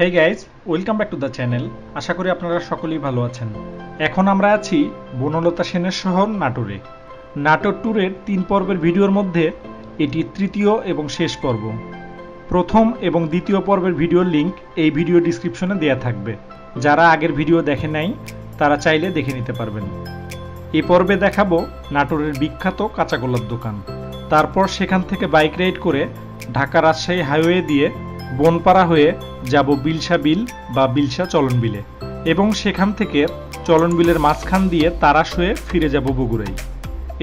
Hey guys welcome back to the channel আশা করি আপনারা সকলেই ভালো আছেন। এখন আমরা আছি বনলতা সেনের শহর নাটোরে। নাটোর ট্যুরের তিন পর্বের ভিডিওর মধ্যে এটি তৃতীয় এবং শেষ পর্ব। প্রথম এবং দ্বিতীয় পর্বের ভিডিওর লিংক এই ভিডিও ডিসক্রিপশনে দেওয়া থাকবে। যারা আগের ভিডিও দেখে নাই, তারা চাইলে দেখে নিতে পারবেন। এ পর্বে দেখাবো নাটোরের বিখ্যাত কাঁচাগোল্লার দোকান। তারপর সেখান থেকে বাইক রাইড করে ঢাকা রাজশাহী হাইওয়ে দিয়ে বনপাড়া হয়ে যাব বিলসা বিল বা বিলসা চলন বিলে এবং সেখান থেকে চলন বিলের মাঝখান দিয়ে তারাস হয়ে ফিরে যাব বগুড়াই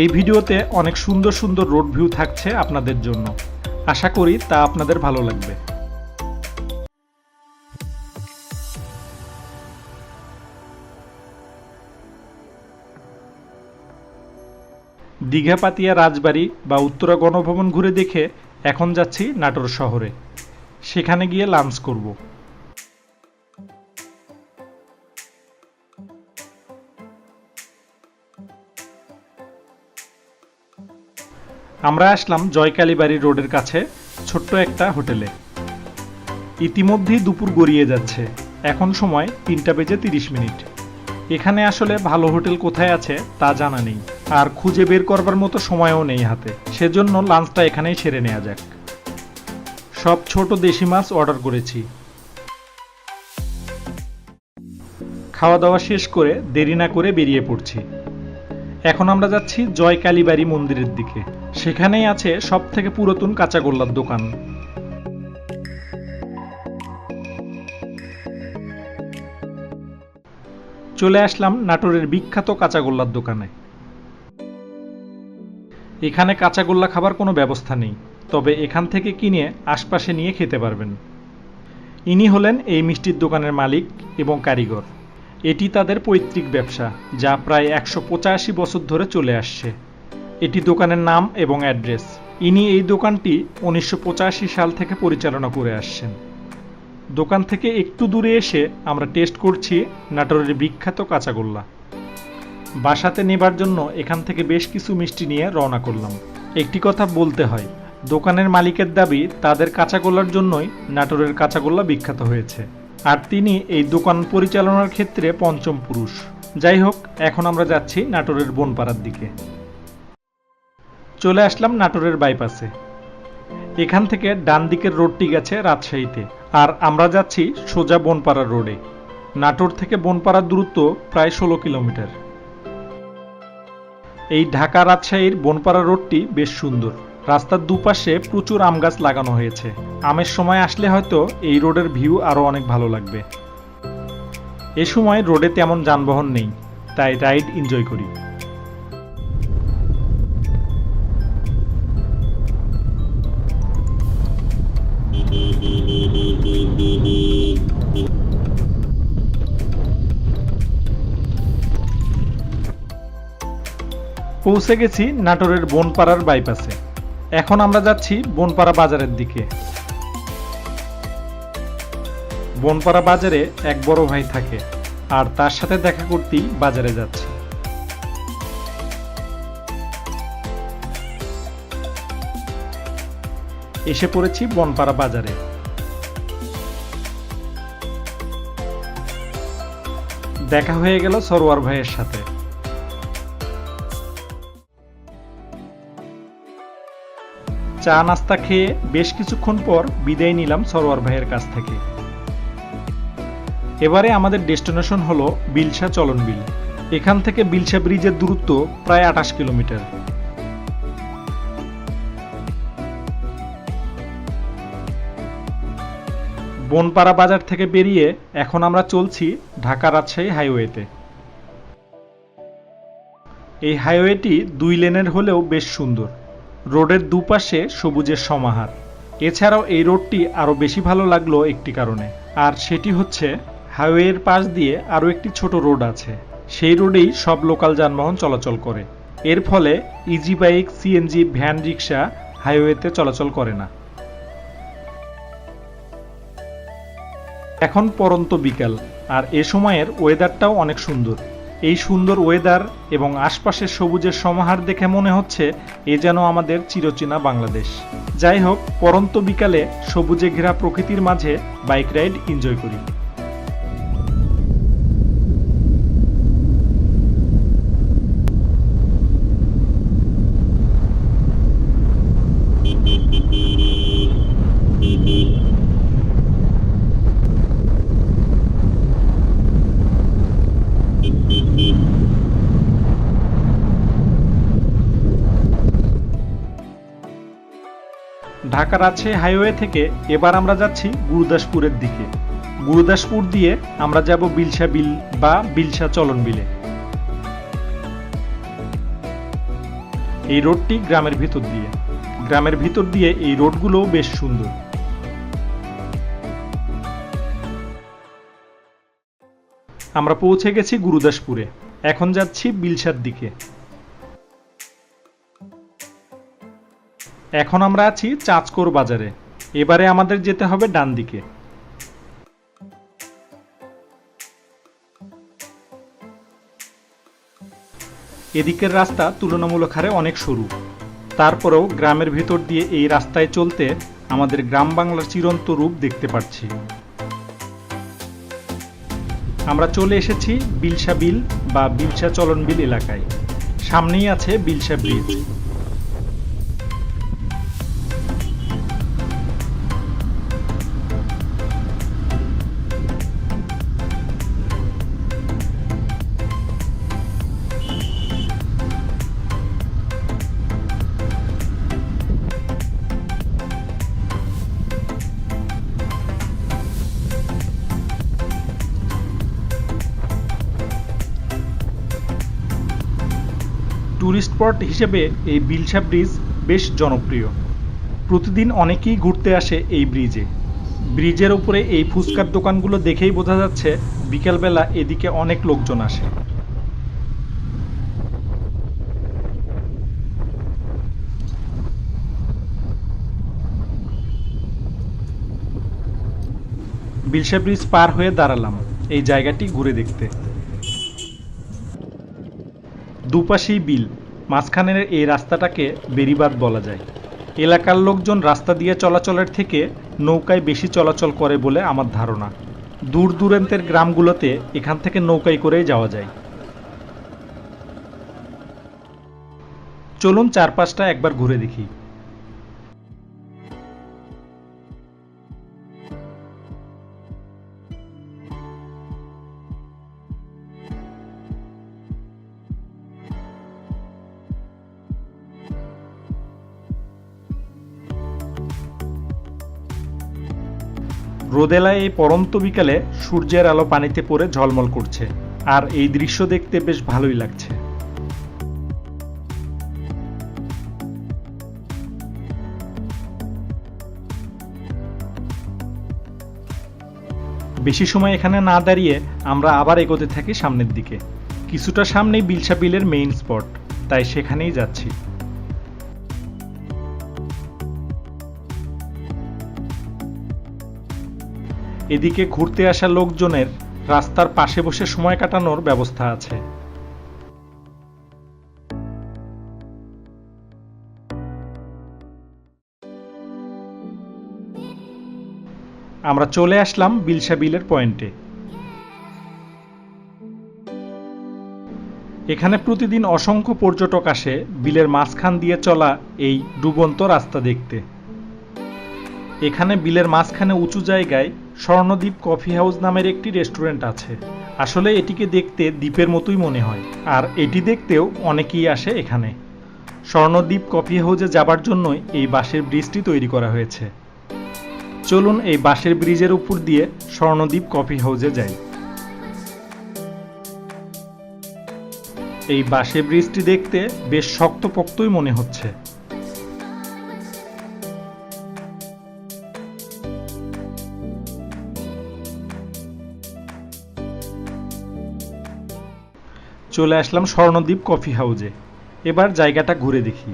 এই ভিডিওতে অনেক সুন্দর সুন্দর রোড ভিউ থাকছে আপনাদের জন্য। আশা করি তা আপনাদের ভালো লাগবে। দীঘাপাতিয়া রাজবাড়ি বা উত্তরা গণভবন ঘুরে দেখে এখন যাচ্ছি নাটোর শহরে। সেখানে গিয়ে লাঞ্চ করব। আমরা আসলাম জয়কালীবাড়ি রোডের কাছে, ছোট্ট একটা হোটেলে। ইতিমধ্যেই দুপুর গড়িয়ে যাচ্ছে। এখন সময় তিনটা বেজে তিরিশ মিনিট। এখানে আসলে ভালো হোটেল কোথায় আছে তা জানা নেই। আর খুঁজে বের করবার মতো সময়ও নেই হাতে। সেজন্য লাঞ্চটা এখানেই সেরে নেওয়া যাক। সব ছোট দেশি মাছ অর্ডার করেছি। খাওয়া দাওয়া শেষ করে দেরি না করে বেরিয়ে পড়ছি। এখন আমরা যাচ্ছি জয় কালীবাড়ি মন্দিরের দিকে। সেখানেই আছে সব থেকে পুরাতন কাঁচাগোল্লার দোকান। চলে আসলাম নাটোরের বিখ্যাত কাঁচাগোল্লার দোকানে। এখানে কাঁচাগোল্লা খাবার কোনো ব্যবস্থা নেই। তবে এখান থেকে কিনে আশপাশে নিয়ে খেতে পারবেন। ইনি হলেন এই মিষ্টির দোকানের মালিক এবং কারিগর। এটি তাদের পৈতৃক ব্যবসা, যা প্রায় একশো পঁচাশি বছর ধরে চলে আসছে। এটি দোকানের নাম এবং অ্যাড্রেস। ইনি এই দোকানটি উনিশশো পঁচাশি সাল থেকে পরিচালনা করে আসছেন। দোকান থেকে একটু দূরে এসে আমরা টেস্ট করছি নাটোরের বিখ্যাত কাঁচাগোল্লা। বাসাতে নেবার জন্য এখান থেকে বেশ কিছু মিষ্টি নিয়ে রওনা করলাম। একটি কথা বলতে হয় দোকানের মালিকের দাবি, তাদের কাঁচাগোল্লার জন্যই নাটোরের কাঁচাগোল্লা বিখ্যাত হয়েছে। আর তিনি এই দোকান পরিচালনার ক্ষেত্রে পঞ্চম পুরুষ। যাই হোক, এখন আমরা যাচ্ছি নাটোরের বনপাড়ার দিকে। চলে আসলাম নাটোরের বাইপাসে। এখান থেকে ডান দিকের রোডটি গেছে রাজশাহীতে। আর আমরা যাচ্ছি সোজা বনপাড়া রোডে। নাটোর থেকে বনপাড়ার দূরত্ব প্রায় ষোলো কিলোমিটার। এই ঢাকা রাজশাহীর বনপাড়া রোডটি বেশ সুন্দর। রাস্তার দুপাশে প্রচুর আম গাছ লাগানো হয়েছে। আমের সময় আসলে হয়তো এই রোডের ভিউ আরও অনেক ভালো লাগবে। এ সময় রোডে তেমন যানবাহন নেই, তাই রাইড এনজয় করি। পৌঁছে গেছি নাটোরের বনপাড়ার বাইপাসে। এখন আমরা যাচ্ছি বনপাড়া বাজারের দিকে। বনপাড়া বাজারে এক বড় ভাই থাকে আর তার সাথে দেখা করতেই বাজারে যাচ্ছি। এসে পড়েছি বনপাড়া বাজারে। দেখা হয়ে গেল সরোয়ার ভাইয়ের সাথে। চা নাস্তা খেয়ে বেশ কিছুক্ষণ পর বিদায় নিলাম সরোয়ার ভাইয়ের কাছ থেকে। এবারে আমাদের ডেস্টিনেশন হলো বিলসা চলন বিল এখান থেকে বিলসা ব্রিজের দূরত্ব প্রায় আঠাশ কিলোমিটার। বনপাড়া বাজার থেকে বেরিয়ে এখন আমরা চলছি ঢাকা রাজশাহী হাইওয়েতে। এই হাইওয়েটি দুই লেনের হলেও বেশ সুন্দর। রোডের দুপাশে সবুজের সমাহার। এছাড়াও এই রোডটি আরও বেশি ভালো লাগল একটি কারণে। আর সেটি হচ্ছে, হাইওয়ের পাশ দিয়ে আরও একটি ছোট রোড আছে। সেই রোডেই সব লোকাল যানবাহন চলাচল করে। এর ফলে easy bike CNG, van rickshaw হাইওয়েতে চলাচল করে না। এখন পরন্ত বিকাল, আর এ সময়ের ওয়েদারটাও অনেক সুন্দর। এই সুন্দর ওয়েদার এবং আশপাশের সবুজের সমাহার দেখে মনে হচ্ছে এ যেন আমাদের চিরচেনা বাংলাদেশ। যাই হোক, পরন্ত বিকালে সবুজে ঘেরা প্রকৃতির মাঝে বাইক রাইড এনজয় করি। ঢাকা রাজশাহী হাইওয়ে থেকে এবার আমরা যাচ্ছি গুরুদাসপুরের দিকে। গুরুদাসপুর দিয়ে আমরা যাব বিলসা বিল বা বিলসা চলন বিলে। এই রোডটি গ্রামের ভিতর দিয়ে। গ্রামের ভিতর দিয়ে এই রোডগুলোও বেশ সুন্দর। আমরা পৌঁছে গেছি গুরুদাসপুরে। এখন যাচ্ছি বিলসার দিকে। এখন আমরা আছি চাঁচকোর বাজারে। এবারে আমাদের যেতে হবে ডান দিকে। এদিকের রাস্তা তুলনামূলক হারে অনেক সরু। তারপরেও গ্রামের ভেতর দিয়ে এই রাস্তায় চলতে আমাদের গ্রাম বাংলার চিরন্ত রূপ দেখতে পাচ্ছি। আমরা চলে এসেছি বিলসা বিল বা বিলসা চলন বিল এলাকায়। সামনেই আছে বিলসা ব্রিজ। ট্যুরিস্ট স্পট হিসেবে এই বিলসা ব্রিজ বেশ জনপ্রিয়। প্রতিদিন অনেকেই ঘুরতে আসে এই ব্রিজে। ব্রিজের উপরে এই ফুচকার দোকানগুলো দেখেই বোঝা যাচ্ছে বিকেলবেলা এদিকে অনেক লোকজন আসে। বিলসা ব্রিজ পার হয়ে দাঁড়ালাম। এই জায়গাটি ঘুরে দেখতে। দুপাশেই বিল, মাঝখানের এই রাস্তাটাকে বেরিবাদ বলা যায়। এলাকার লোকজন রাস্তা দিয়ে চলাচলের থেকে নৌকায় বেশি চলাচল করে বলে আমার ধারণা। দূর দূরান্তের গ্রামগুলোতে এখান থেকে নৌকায় করেই যাওয়া যায়। চলুন চারপাশটা একবার ঘুরে দেখি। রোদেলায় এই পরন্ত বিকালে সূর্যের আলো পানিতে পড়ে ঝলমল করছে। আর এই দৃশ্য দেখতে বেশ ভালোই লাগছে। বেশি সময় এখানে না দাঁড়িয়ে আমরা আবার এগোতে থাকি সামনের দিকে। কিছুটা সামনেই বিলসা বিলের মেইন স্পট, তাই সেখানেই যাচ্ছি। এদিকে ঘুরতে আসা লোকজনের রাস্তার পাশে বসে সময় কাটানোর ব্যবস্থা আছে। আমরা চলে আসলাম বিলসা বিলের পয়েন্টে। এখানে প্রতিদিন অসংখ্য পর্যটক আসে বিলের মাঝখান দিয়ে চলা এই ডুবন্ত রাস্তা দেখতে। এখানে বিলের মাঝখানে উঁচু জায়গায় স্বর্ণদ্বীপ কফি হাউস নামের একটি রেস্টুরেন্ট আছে। আসলে এটিকে দেখতে দ্বীপের মতোই মনে হয়, আর এটি দেখতেও অনেকেই আসে এখানে। স্বর্ণদ্বীপ কফি হাউসে যাবার জন্যই এই বাঁশের ব্রিজটি তৈরি করা হয়েছে। চলুন এই বাঁশের ব্রিজের উপর দিয়ে স্বর্ণদ্বীপ কফি হাউসে যাই। এই বাঁশের ব্রিজটি দেখতে বেশ শক্তপোক্তই মনে হচ্ছে। চলে আসলাম স্বর্ণদ্বীপ কফি হাউজে। এবার জায়গাটা ঘুরে দেখি।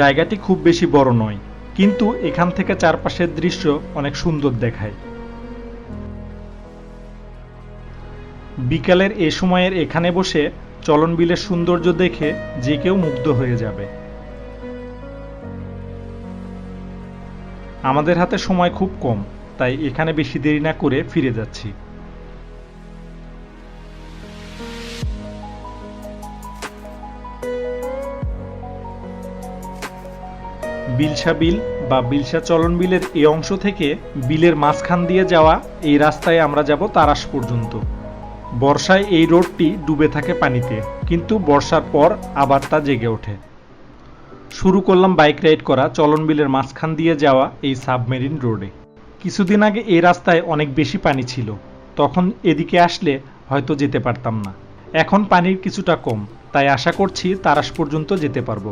জায়গাটি খুব বেশি বড় নয়, কিন্তু এখান থেকে চারপাশের দৃশ্য অনেক সুন্দর দেখায়। বিকালের এ সময়ের এখানে বসে চলনবিলের সৌন্দর্য দেখে যে কেউ মুগ্ধ হয়ে যাবে। আমাদের হাতে সময় খুব কম, তাই এখানে বেশি দেরি না করে ফিরে যাচ্ছি। বিলসা বিল বা বিলসা চলন বিলের এই অংশ থেকে বিলের মাঝখান দিয়ে যাওয়া এই রাস্তায় আমরা যাব তারাস পর্যন্ত। বর্ষায় এই রোডটি ডুবে থাকে পানিতে, কিন্তু বর্ষার পর আবার তা জেগে ওঠে। শুরু করলাম বাইক রাইড করা, চলন বিলের মাঝখান দিয়ে যাওয়া এই সাবমেরিন রোডে। কিছুদিন আগে এই রাস্তায় অনেক বেশি পানি ছিল। তখন এদিকে আসলে হয়তো যেতে পারতাম না। এখন পানির কিছুটা কম, তাই আশা করছি তারাস পর্যন্ত যেতে পারব।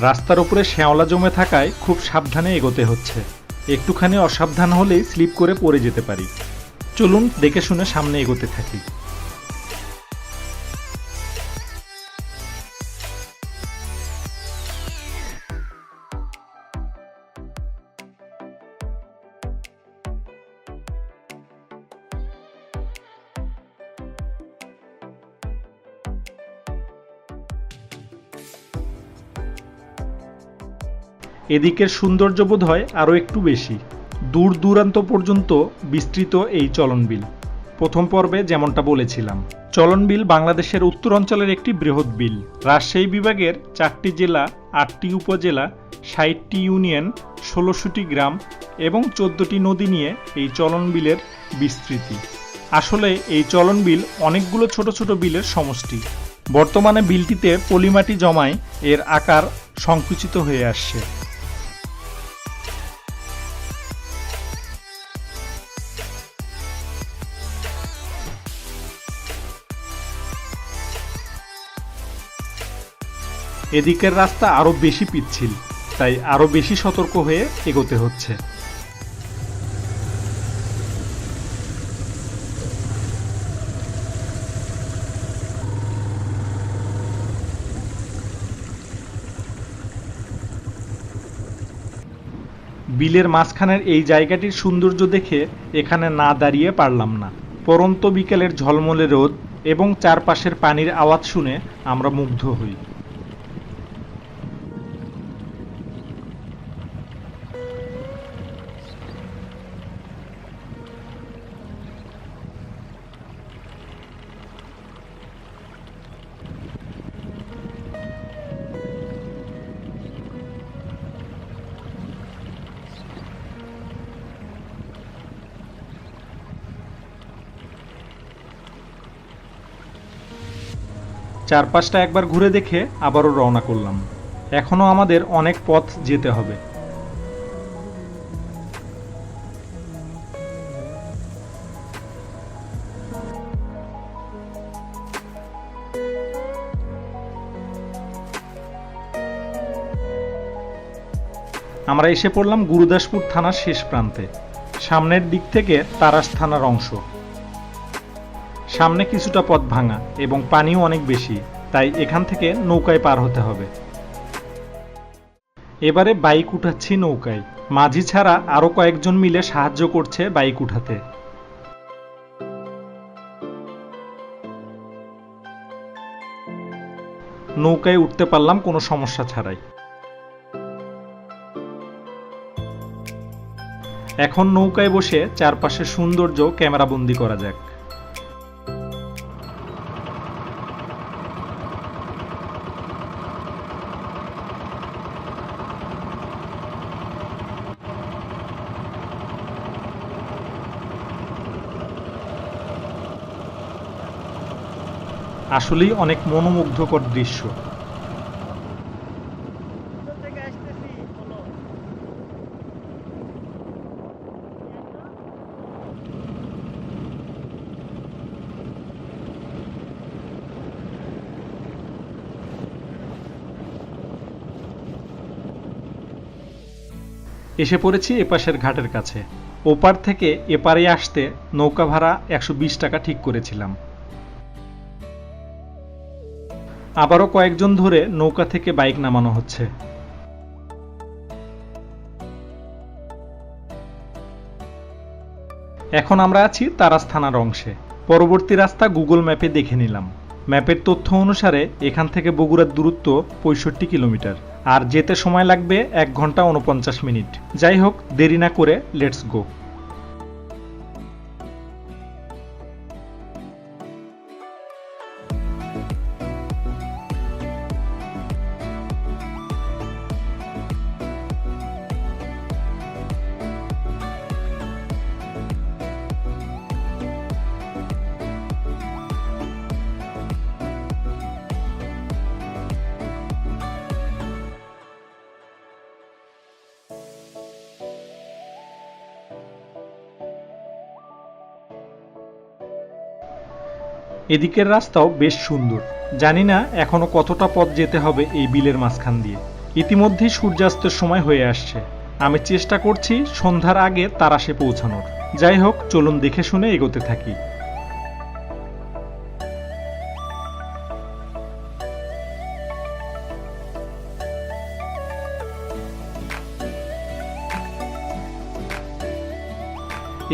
রাস্তার উপরে শ্যাওলা জমে থাকায় খুব সাবধানে এগোতে হচ্ছে। একটুখানি অসাবধান হলেই স্লিপ করে পড়ে যেতে পারি। চলুন, দেখে শুনে সামনে এগোতে থাকি। এদিকের সৌন্দর্য বোধ হয় আরও একটু বেশি। দূর দূরান্ত পর্যন্ত বিস্তৃত এই চলনবিল। প্রথম পর্বে যেমনটা বলেছিলাম। চলনবিল বাংলাদেশের উত্তরাঞ্চলের একটি বৃহৎ বিল। রাজশাহী বিভাগের চারটি জেলা, আটটি উপজেলা, ষাটটি ইউনিয়ন, ষোলোশোটি গ্রাম এবং চোদ্দটি নদী নিয়ে এই চলন বিলের বিস্তৃতি। আসলে এই চলনবিল অনেকগুলো ছোট ছোট বিলের সমষ্টি। বর্তমানে বিলটিতে পলিমাটি জমায় এর আকার সংকুচিত হয়ে আসছে। এদিকের রাস্তা আরও বেশি পিচ্ছিল, তাই আরও বেশি সতর্ক হয়ে এগোতে হচ্ছে। বিলের মাঝখানের এই জায়গাটির সৌন্দর্য দেখে এখানে না দাঁড়িয়ে পারলাম না। পরন্ত বিকেলের ঝলমলে রোদ এবং চারপাশের পানির আওয়াজ শুনে আমরা মুগ্ধ হই। চারপাশটা একবার ঘুরে দেখে আবারও রওনা করলাম। এখনও আমাদের অনেক পথ যেতে হবে। আমরা এসে পড়লাম গুরুদাসপুর থানার শেষ প্রান্তে। সামনের দিক থেকে তারাস থানার অংশ। সামনে কিছুটা পথ ভাঙা এবং পানিও অনেক বেশি, তাই এখান থেকে নৌকায় পার হতে হবে। এবারে বাইক উঠাচ্ছি নৌকায়। মাঝি ছাড়া আরও কয়েকজন মিলে সাহায্য করছে বাইক উঠাতে। নৌকায় উঠতে পারলাম, কোনো সমস্যা ছাড়াই। এখন নৌকায় বসে চারপাশের সৌন্দর্য ক্যামেরাবন্দি করা যাক। আসলেই অনেক মনোমুগ্ধকর দৃশ্য। এসে পড়েছি এপাশের ঘাটের কাছে। ওপার থেকে এপারে আসতে নৌকা ভাড়া একশো বিশ টাকা ঠিক করেছিলাম। আবারও কয়েকজন ধরে নৌকা থেকে বাইক নামানো হচ্ছে। এখন আমরা আছি তারাস থানার অংশে। পরবর্তী রাস্তা গুগল ম্যাপে দেখে নিলাম। ম্যাপের তথ্য অনুসারে এখান থেকে বগুড়ার দূরত্ব পঁয়ষট্টি কিলোমিটার, আর যেতে সময় লাগবে এক ঘণ্টা উনপঞ্চাশ মিনিট। যাই হোক, দেরি না করে লেটস গো। এদিকের রাস্তাও বেশ সুন্দর। জানি না এখনও কতটা পথ যেতে হবে এই বিলের মাঝখান দিয়ে। ইতিমধ্যেই সূর্যাস্তের সময় হয়ে আসছে। আমি চেষ্টা করছি সন্ধ্যার আগে তারাসে পৌঁছানোর। যাই হোক, চলুন দেখে শুনে এগোতে থাকি।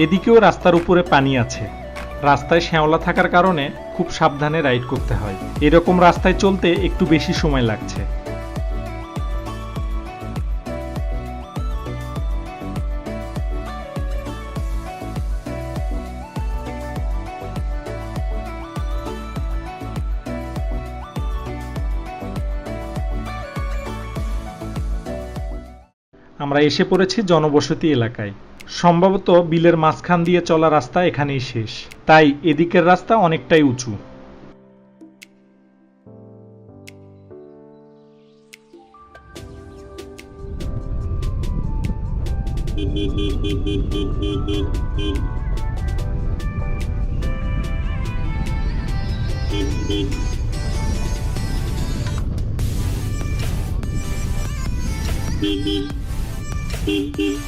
এদিকেও রাস্তার উপরে পানি আছে। রাস্তায় শ্যাওলা থাকার কারণে খুব সাবধানে রাইড করতে হয়। এরকম রাস্তায় চলতে একটু বেশি সময় লাগছে। আমরা এসে পড়েছি জনবসতি এলাকায়। সম্ভবত বিলের মাঝখান দিয়ে চলা রাস্তা এখানেই শেষ। তাই এদিকের রাস্তা অনেকটাই উঁচু।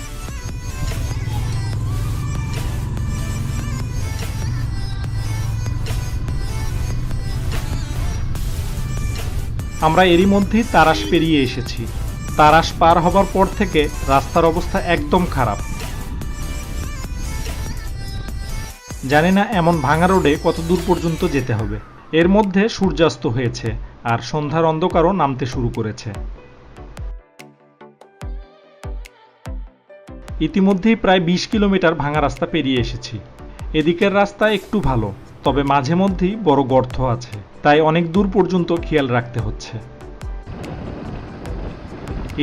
আমরা এরই মধ্যেই তারাস পেরিয়ে এসেছি। তারাস পার হবার পর থেকে রাস্তার অবস্থা একদম খারাপ। জানি না এমন ভাঙা রোডে কত দূর পর্যন্ত যেতে হবে। এর মধ্যে সূর্যাস্ত হয়েছে আর সন্ধ্যার অন্ধকারও নামতে শুরু করেছে। ইতিমধ্যেই প্রায় বিশ কিলোমিটার ভাঙা রাস্তা পেরিয়ে এসেছি। এদিকের রাস্তা একটু ভালো। তবে মাঝে মধ্যেই বড় গর্ত আছে, তাই অনেক দূর পর্যন্ত খেয়াল রাখতে হচ্ছে।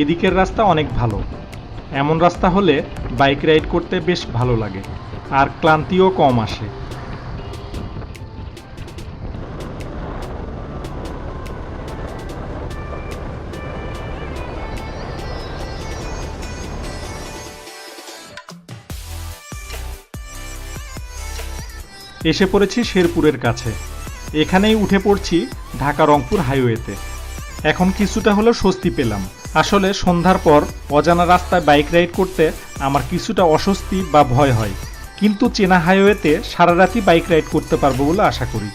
এদিকের রাস্তা অনেক ভালো। এমন রাস্তা হলে বাইক রাইড করতে বেশ ভালো লাগে, আর ক্লান্তিও কম আসে। এসে পড়েছি শেরপুরের কাছে। এখানেই উঠে পড়ছি ঢাকা রংপুর হাইওয়েতে। এখন কিছুটা হলেও স্বস্তি পেলাম। আসলে সন্ধ্যার পর অজানা রাস্তায় বাইক রাইড করতে আমার কিছুটা অস্বস্তি বা ভয় হয়। কিন্তু চেনা হাইওয়েতে সারা রাতই বাইক রাইড করতে পারব বলে আশা করি।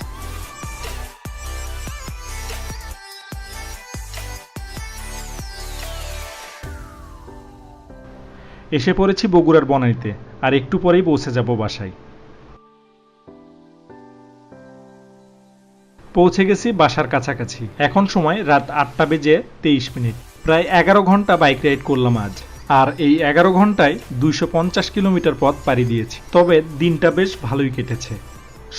এসে পড়েছি বগুড়ার বনানীতে। আর একটু পরেই পৌঁছে যাব বাসায়। পৌঁছে গেছি বাসার কাছাকাছি। এখন সময় রাত আটটা বেজে তেইশ মিনিট। প্রায় এগারো ঘণ্টা বাইক রাইড করলাম আজ। আর এই এগারো ঘন্টায় দুইশো পঞ্চাশ কিলোমিটার পথ পাড়ি দিয়েছি। তবে দিনটা বেশ ভালোই কেটেছে।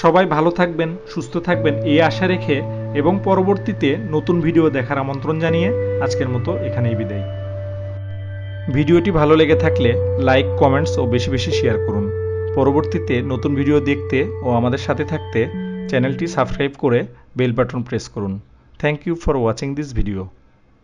সবাই ভালো থাকবেন, সুস্থ থাকবেন এই আশা রেখে এবং পরবর্তীতে নতুন ভিডিও দেখার আমন্ত্রণ জানিয়ে আজকের মতো এখানেই বিদায়। ভিডিওটি ভালো লেগে থাকলে লাইক, কমেন্টস ও বেশি বেশি শেয়ার করুন। পরবর্তীতে নতুন ভিডিও দেখতে ও আমাদের সাথে থাকতে চ্যানেলটি সাবস্ক্রাইব করে বেল বাটন প্রেস করুন। Thank you for watching this video